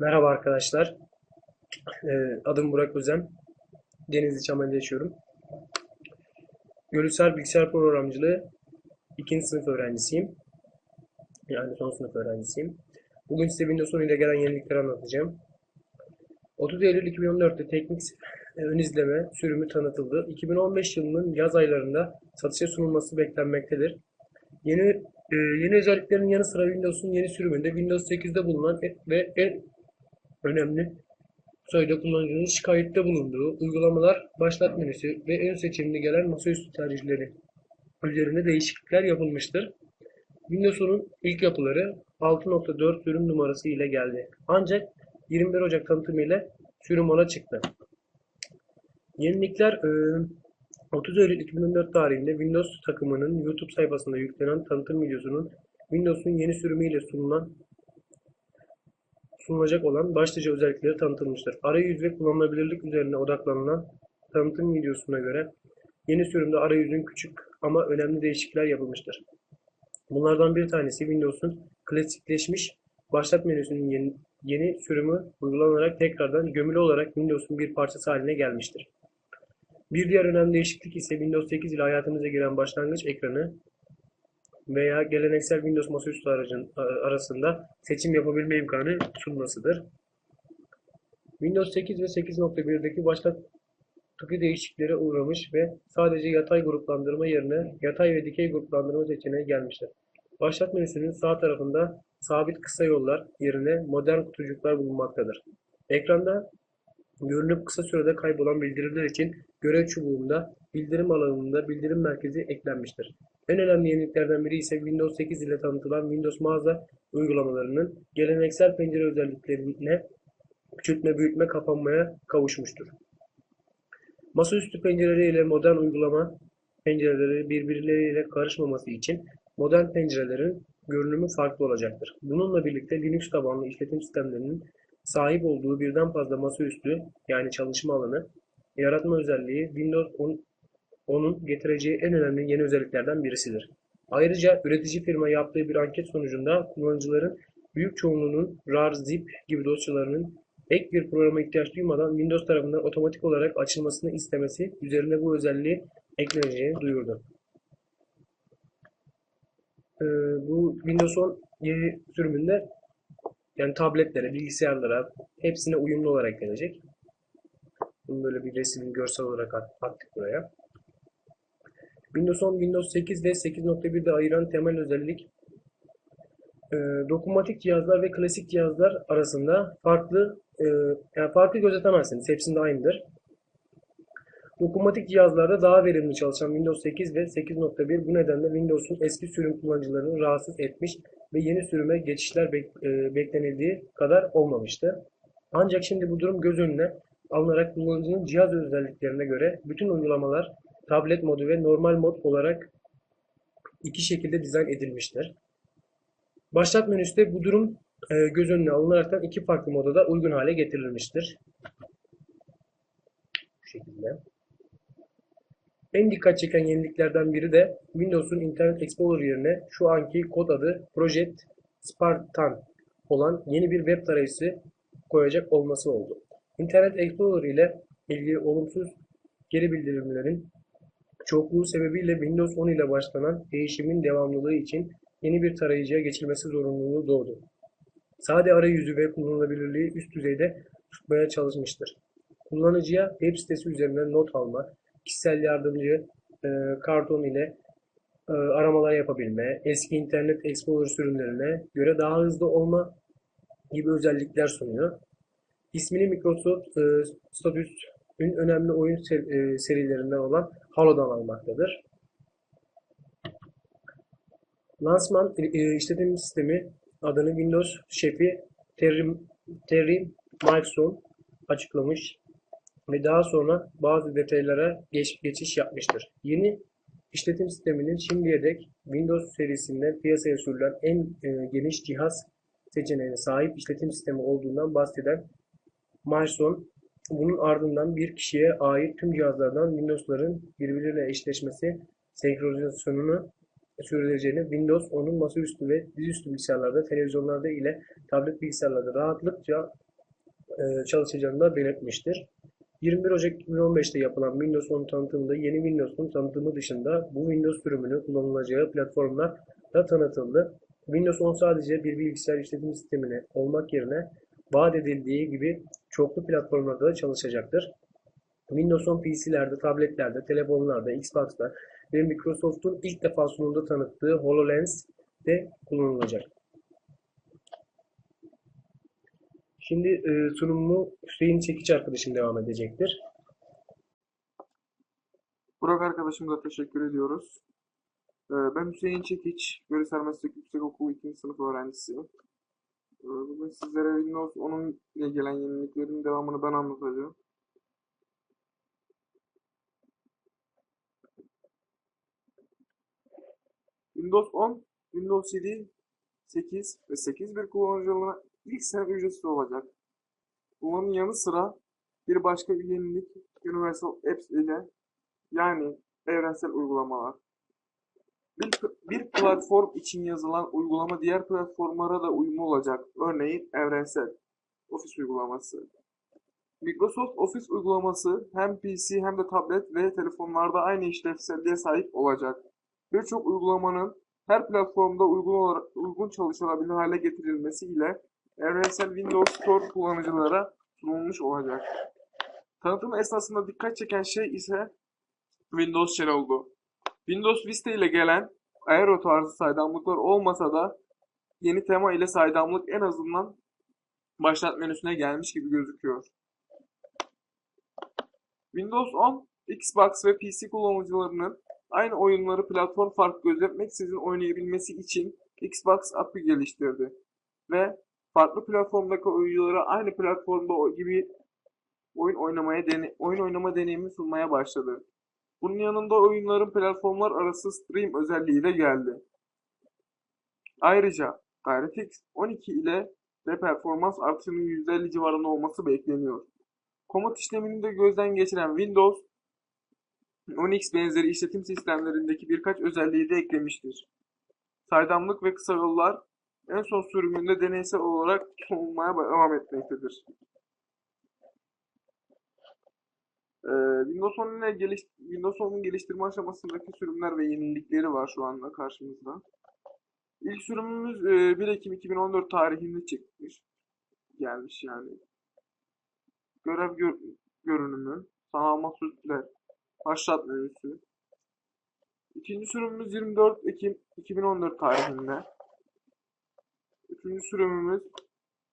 Merhaba arkadaşlar. Ee, Adım Burak Özen. Denizli Çamel'de yaşıyorum. Gölüsel Bilgisayar Programcılığı 2. sınıf öğrencisiyim. Yani son sınıf öğrencisiyim. Bugün size Windows 10 ile gelen yenilikleri anlatacağım. 30 Eylül 2014'te teknik e, ön izleme sürümü tanıtıldı. 2015 yılının yaz aylarında satışa sunulması beklenmektedir. Yeni e, yeni özelliklerin yanı sıra Windows'un yeni sürümünde Windows 8'de bulunan ve en önemli sayıda kullanıcının şikayette bulunduğu uygulamalar başlat menüsü ve en seçimli gelen masaüstü tercihleri üzerinde değişiklikler yapılmıştır. Windows 10'un ilk yapıları 6.4 sürüm numarası ile geldi. Ancak 21 Ocak tanıtımı ile sürüm 10'a çıktı. Yenilikler e, 30 Eylül 2014 tarihinde Windows takımının YouTube sayfasında yüklenen tanıtım videosunun Windows'un yeni sürümüyle sunulan sunulacak olan başlıca özellikleri tanıtılmıştır. Arayüz ve kullanılabilirlik üzerine odaklanılan tanıtım videosuna göre yeni sürümde arayüzün küçük ama önemli değişiklikler yapılmıştır. Bunlardan bir tanesi Windows'un klasikleşmiş başlat menüsünün yeni, yeni sürümü uygulanarak tekrardan gömülü olarak Windows'un bir parçası haline gelmiştir. Bir diğer önemli değişiklik ise Windows 8 ile hayatımıza giren başlangıç ekranı veya geleneksel Windows masaüstü aracın arasında seçim yapabilme imkanı sunmasıdır. Windows 8 ve 8.1'deki başlat tıkı değişikliklere uğramış ve sadece yatay gruplandırma yerine yatay ve dikey gruplandırma seçeneği gelmiştir. Başlat menüsünün sağ tarafında sabit kısa yollar yerine modern kutucuklar bulunmaktadır. Ekranda görünüp kısa sürede kaybolan bildirimler için görev çubuğunda bildirim alanında bildirim merkezi eklenmiştir. En önemli yeniliklerden biri ise Windows 8 ile tanıtılan Windows mağaza uygulamalarının geleneksel pencere özelliklerine küçültme, büyütme, kapanmaya kavuşmuştur. Masaüstü pencereleri ile modern uygulama pencereleri birbirleriyle karışmaması için modern pencerelerin görünümü farklı olacaktır. Bununla birlikte Linux tabanlı işletim sistemlerinin sahip olduğu birden fazla masaüstü yani çalışma alanı yaratma özelliği Windows 10 onun getireceği en önemli yeni özelliklerden birisidir. Ayrıca üretici firma yaptığı bir anket sonucunda kullanıcıların büyük çoğunluğunun RAR, ZIP gibi dosyalarının ek bir programa ihtiyaç duymadan Windows tarafından otomatik olarak açılmasını istemesi üzerine bu özelliği ekleneceğini duyurdu. Ee, bu Windows 10 yeni sürümünde yani tabletlere, bilgisayarlara hepsine uyumlu olarak gelecek. Bunu böyle bir resim, görsel olarak attık buraya. Windows 10, Windows 8 ve 8.1'de ayıran temel özellik e, dokunmatik cihazlar ve klasik cihazlar arasında farklı e, yani farklı gözetemezsiniz. Hepsinde aynıdır. Dokunmatik cihazlarda daha verimli çalışan Windows 8 ve 8.1 bu nedenle Windows'un eski sürüm kullanıcılarını rahatsız etmiş ve yeni sürüme geçişler bek, e, beklenildiği kadar olmamıştı. Ancak şimdi bu durum göz önüne alınarak kullanıcının cihaz özelliklerine göre bütün uygulamalar tablet modu ve normal mod olarak iki şekilde dizayn edilmiştir. Başlat menüsü bu durum e, göz önüne alınarak iki farklı moda da uygun hale getirilmiştir. Bu şekilde. En dikkat çeken yeniliklerden biri de Windows'un Internet Explorer yerine şu anki kod adı Project Spartan olan yeni bir web tarayıcısı koyacak olması oldu. Internet Explorer ile ilgili olumsuz geri bildirimlerin çokluğu sebebiyle Windows 10 ile başlanan değişimin devamlılığı için yeni bir tarayıcıya geçilmesi zorunluluğu doğdu. Sade arayüzü ve kullanılabilirliği üst düzeyde tutmaya çalışmıştır. Kullanıcıya web sitesi üzerinden not alma, kişisel yardımcı e, karton ile e, aramalar yapabilme, eski Internet Explorer sürümlerine göre daha hızlı olma gibi özellikler sunuyor. İsmini Microsoft e, Status'ün önemli oyun e, serilerinden olan Halo'dan almaktadır. Lansman e, işletim sistemi adını Windows şefi Terry, Terry Milestone açıklamış ve daha sonra bazı detaylara geç, geçiş yapmıştır. Yeni işletim sisteminin şimdiye dek Windows serisinde piyasaya sürülen en e, geniş cihaz seçeneğine sahip işletim sistemi olduğundan bahseden Milestone bunun ardından bir kişiye ait tüm cihazlardan Windows'ların birbiriyle eşleşmesi senkronizasyonunu sürdüreceğini, Windows onun masaüstü ve dizüstü bilgisayarlarda, televizyonlarda ile tablet bilgisayarlarda rahatlıkça e, çalışacağını da belirtmiştir. 21 Ocak 2015'te yapılan Windows 10 tanıtımında yeni Windows'un tanıtımı dışında bu Windows sürümünü kullanılacağı platformlar da tanıtıldı. Windows 10 sadece bir bilgisayar işletim sistemine olmak yerine vaat edildiği gibi çoklu platformlarda da çalışacaktır. Windows 10 PC'lerde, tabletlerde, telefonlarda, Xbox'ta ve Microsoft'un ilk defa sunumda tanıttığı HoloLens'de kullanılacak. Şimdi e, sunumu Hüseyin Çekiç arkadaşım devam edecektir. Burak arkadaşımıza teşekkür ediyoruz. Ee, Ben Hüseyin Çekiç, Görsel Meslek Yüksekokulu 2. sınıf öğrencisiyim. Ee, Bugün sizlere Windows 10'un ile gelen yeniliklerin devamını ben anlatacağım. Windows 10, Windows 7, 8 ve 8.1 kullanıcılarına ilk sene ücretsiz olacak. Bunun yanı sıra bir başka bir yenilik Universal Apps ile yani evrensel uygulamalar. Bir, bir platform için yazılan uygulama diğer platformlara da uyumlu olacak. Örneğin evrensel Office uygulaması. Microsoft Office uygulaması hem PC hem de tablet ve telefonlarda aynı işlevselliğe sahip olacak. Birçok uygulamanın her platformda uygun, olarak, uygun çalışılabilir hale getirilmesi ile evrensel Windows Store kullanıcılara sunulmuş olacak. Tanıtım esnasında dikkat çeken şey ise Windows Shell oldu. Windows Vista ile gelen Aero tarzı saydamlıklar olmasa da yeni tema ile saydamlık en azından başlat menüsüne gelmiş gibi gözüküyor. Windows 10, Xbox ve PC kullanıcılarının aynı oyunları platform farkı gözetmeksizin oynayabilmesi için Xbox API geliştirdi ve farklı platformdaki oyunculara aynı platformda gibi oyun oynamaya dene- oyun oynama deneyimi sunmaya başladı. Bunun yanında oyunların platformlar arası stream özelliği de geldi. Ayrıca DirectX 12 ile de performans artışının %50 civarında olması bekleniyor. Komut işlemini de gözden geçiren Windows, Unix benzeri işletim sistemlerindeki birkaç özelliği de eklemiştir. Saydamlık ve kısa yollar en son sürümünde deneysel olarak sunulmaya devam etmektedir. Ee, Windows 10 ile geliş, Windows 10'un geliştirme aşamasındaki sürümler ve yenilikleri var şu anda karşımızda. İlk sürümümüz e, 1 Ekim 2014 tarihinde çıkmış. Gelmiş yani. Görev gör, görünümü, sanal mahsuslar, başlat menüsü. İkinci sürümümüz 24 Ekim 2014 tarihinde. Üçüncü sürümümüz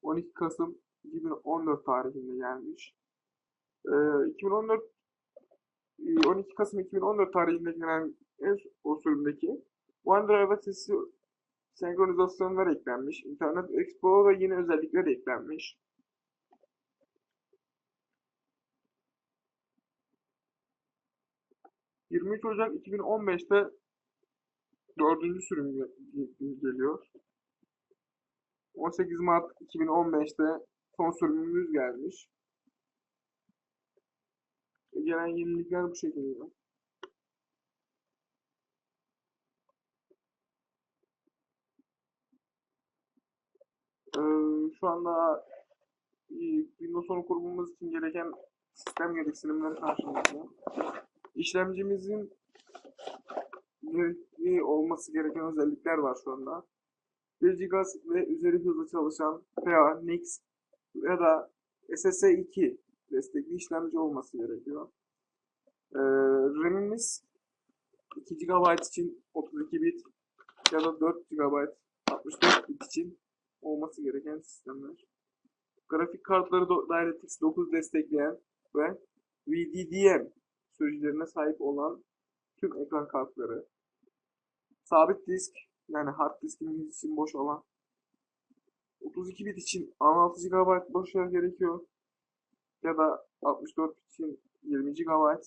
12 Kasım 2014 tarihinde gelmiş. Ee, 2014 e, 12 Kasım 2014 tarihinde gelen en o sürümdeki OneDrive'a sesi senkronizasyonlar eklenmiş. Internet Explorer'a yeni özellikler eklenmiş. ...23 Ocak 2015'te dördüncü sürüm ge- geliyor. 18 Mart 2015'te son sürümümüz gelmiş. Gelen yenilikler bu şekilde. Ee, şu anda Windows 10 kurmamız için gereken sistem gereksinimleri karşımızda. İşlemcimizin gerekli olması gereken özellikler var şu anda. 1 GB ve üzeri hızlı çalışan PA, NIX ya da SSE2 destekli işlemci olması gerekiyor. Ee, RAM'imiz 2 GB için 32 bit ya da 4 GB 64 bit için olması gereken sistemler. Grafik kartları DirectX 9 destekleyen ve VDDM sürücülerine sahip olan tüm ekran kartları. Sabit disk yani hard diskimiz için boş alan 32 bit için 16 GB boş yer gerekiyor ya da 64 bit için 20 GB.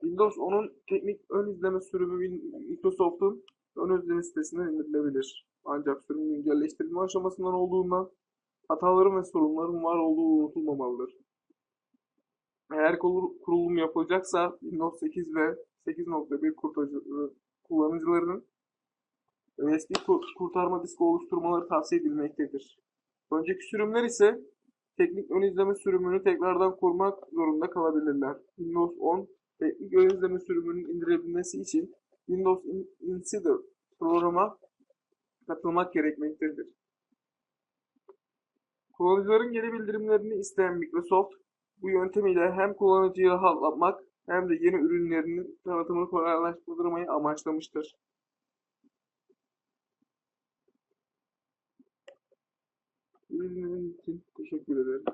Windows 10'un teknik ön izleme sürümü Microsoft'un ön izleme sitesinden indirilebilir. Ancak sürümün güncelleştirilme aşamasından olduğundan hataların ve sorunların var olduğu unutulmamalıdır. Eğer kurul- kurulum yapılacaksa Windows 8 ve 8.1 kurtarıcı- kullanıcılarının USB ku- kurtarma diski oluşturmaları tavsiye edilmektedir. Önceki sürümler ise teknik ön izleme sürümünü tekrardan kurmak zorunda kalabilirler. Windows 10 teknik ön izleme sürümünün indirebilmesi için Windows In- Insider programa katılmak gerekmektedir. Kullanıcıların geri bildirimlerini isteyen Microsoft, bu yöntem ile hem kullanıcıyı rahatlatmak hem de yeni ürünlerinin tanıtımını kolaylaştırmayı amaçlamıştır. Ürünlerin için teşekkür ederim.